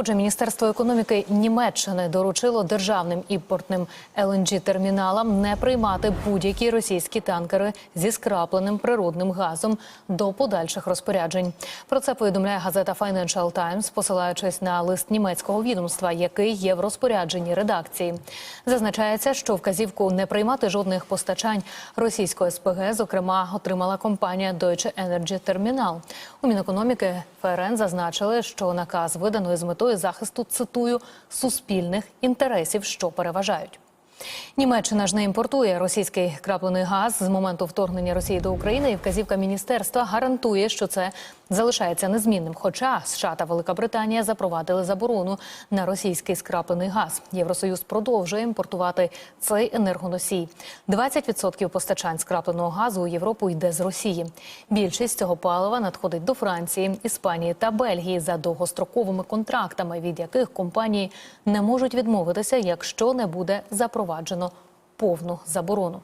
Отже, міністерство економіки Німеччини доручило державним імпортним lng терміналам не приймати будь-які російські танкери зі скрапленим природним газом до подальших розпоряджень. Про це повідомляє газета Financial Times, посилаючись на лист німецького відомства, який є в розпорядженні редакції. Зазначається, що вказівку не приймати жодних постачань російської СПГ, зокрема, отримала компанія Deutsche Energy Terminal. У Мінекономіки ФРН зазначили, що наказ видано з метою захисту цитую суспільних інтересів, що переважають. Німеччина ж не імпортує російський краплений газ з моменту вторгнення Росії до України, і вказівка міністерства гарантує, що це залишається незмінним. Хоча США та Велика Британія запровадили заборону на російський скраплений газ. Євросоюз продовжує імпортувати цей енергоносій. 20% постачань скрапленого газу у Європу йде з Росії. Більшість цього палива надходить до Франції, Іспанії та Бельгії за довгостроковими контрактами, від яких компанії не можуть відмовитися, якщо не буде запроваджено повну заборону.